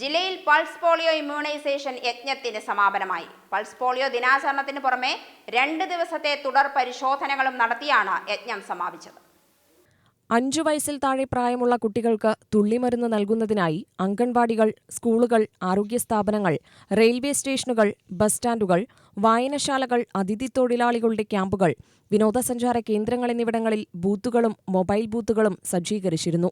ജില്ലയിൽ pulse polio immunisation യജ്ഞത്തിന് സമാപനമായി. Pulse polio ദിനാചരണത്തിന് പുറമെ രണ്ട് ദിവസത്തെ തുടർ പരിശോധനകളും നടത്തിയാണ് യജ്ഞം സമാപിച്ചത്. അഞ്ചു വയസ്സിൽ താഴെ പ്രായമുള്ള കുട്ടികൾക്ക് തുള്ളിമരുന്ന് നൽകുന്നതിനായി അംഗൻവാടികൾ സ്കൂളുകൾ ആരോഗ്യ സ്ഥാപനങ്ങൾ റെയിൽവേ സ്റ്റേഷനുകൾ ബസ് സ്റ്റാൻഡുകൾ വായനശാലകൾ അതിഥി തൊഴിലാളികളുടെ ക്യാമ്പുകൾ വിനോദസഞ്ചാര കേന്ദ്രങ്ങൾ എന്നിവിടങ്ങളിൽ ബൂത്തുകളും മൊബൈൽ ബൂത്തുകളും സജ്ജീകരിച്ചിരുന്നു.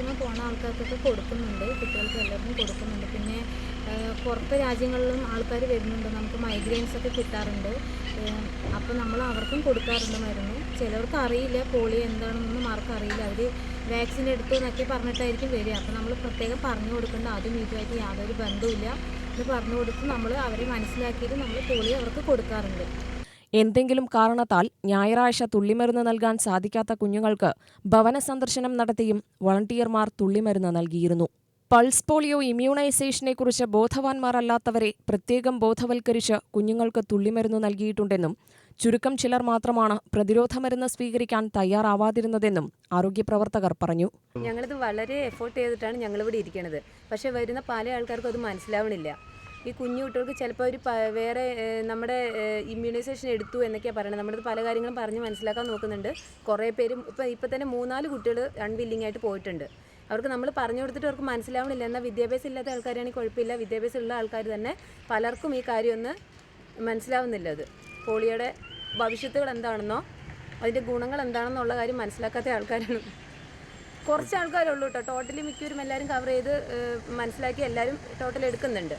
മാക്സിമം പോണ ആൾക്കാർക്കൊക്കെ കൊടുക്കുന്നുണ്ട് കുട്ടികൾക്ക് എല്ലാവർക്കും കൊടുക്കുന്നുണ്ട്. പിന്നെ പുറത്ത് രാജ്യങ്ങളിലും ആൾക്കാർ വരുന്നുണ്ട്. നമുക്ക് മൈഗ്രെയിൻസ് ഒക്കെ കിട്ടാറുണ്ട്. അപ്പോൾ നമ്മൾ അവർക്കും കൊടുക്കാറുണ്ട് മരുന്ന് ചിലവർക്ക് അറിയില്ല പോളിയോ എന്താണെന്നൊന്നും ആർക്കും അറിയില്ല. അവർ വാക്സിൻ എടുത്തു എന്നൊക്കെ പറഞ്ഞിട്ടായിരിക്കും വരിക. അപ്പോൾ നമ്മൾ പ്രത്യേകം പറഞ്ഞു കൊടുക്കേണ്ട അതും ഇതുമായിട്ട് യാതൊരു ബന്ധവുമില്ല ഇത് പറഞ്ഞു കൊടുത്ത് നമ്മൾ അവരെ മനസ്സിലാക്കിയിട്ട് നമ്മൾ പോളിയോ അവർക്ക് കൊടുക്കാറുണ്ട്. എന്തെങ്കിലും കാരണത്താൽ ഞായറാഴ്ച തുള്ളിമരുന്ന് നൽകാൻ സാധിക്കാത്ത കുഞ്ഞുങ്ങൾക്ക് ഭവന സന്ദർശനം നടത്തിയും വളണ്ടിയർമാർ തുള്ളിമരുന്ന് നൽകിയിരുന്നു. പൾസ് പോളിയോ ഇമ്മ്യൂണൈസേഷനെക്കുറിച്ച് ബോധവാന്മാരല്ലാത്തവരെ പ്രത്യേകം ബോധവൽക്കരിച്ച് കുഞ്ഞുങ്ങൾക്ക് തുള്ളിമരുന്ന് നൽകിയിട്ടുണ്ടെന്നും ചുരുക്കം ചിലർ മാത്രമാണ് പ്രതിരോധ മരുന്ന് സ്വീകരിക്കാൻ തയ്യാറാവാതിരുന്നതെന്നും ആരോഗ്യപ്രവർത്തകർ പറഞ്ഞു. ഞങ്ങളിത് വളരെ എഫോർട്ട് ചെയ്തിട്ടാണ് ഞങ്ങളിവിടെ ഇരിക്കുന്നത് പക്ഷേ വരുന്ന പല ആൾക്കാർക്കും അത് മനസ്സിലാവണില്ല. ഈ കുഞ്ഞു കുട്ടികൾക്ക് ചിലപ്പോൾ ഒരു വേറെ നമ്മുടെ ഇമ്മ്യൂണൈസേഷൻ എടുത്തു എന്നൊക്കെയാണ് പറയുന്നത് നമ്മുടെ പല കാര്യങ്ങളും പറഞ്ഞ് മനസ്സിലാക്കാൻ നോക്കുന്നുണ്ട്. കുറേ പേരും ഇപ്പം ഇപ്പം തന്നെ മൂന്നാൽ കുട്ടികൾ അൺവില്ലിംഗ് ആയിട്ട് പോയിട്ടുണ്ട്. അവർക്ക് നമ്മൾ പറഞ്ഞു കൊടുത്തിട്ട് അവർക്ക് മനസ്സിലാവണില്ല. എന്നാൽ വിദ്യാഭ്യാസം ഇല്ലാത്ത ആൾക്കാരാണെങ്കിൽ കുഴപ്പമില്ല. വിദ്യാഭ്യാസം ഉള്ള ആൾക്കാർ തന്നെ പലർക്കും ഈ കാര്യമൊന്ന് മനസ്സിലാവുന്നില്ല അത്. പോളിയോയുടെ ഭവിഷ്യത്തുകൾ എന്താണെന്നോ അതിന്റെ ഗുണങ്ങൾ എന്താണെന്നുള്ള കാര്യം മനസ്സിലാക്കാത്ത ആൾക്കാരാണ്. കുറച്ച് ആൾക്കാരുള്ളൂ കേട്ടോ. ടോട്ടലി മിക്കവരും എല്ലാവരും കവർ ചെയ്ത് മനസ്സിലാക്കി എല്ലാവരും ടോട്ടൽ എടുക്കുന്നുണ്ട്.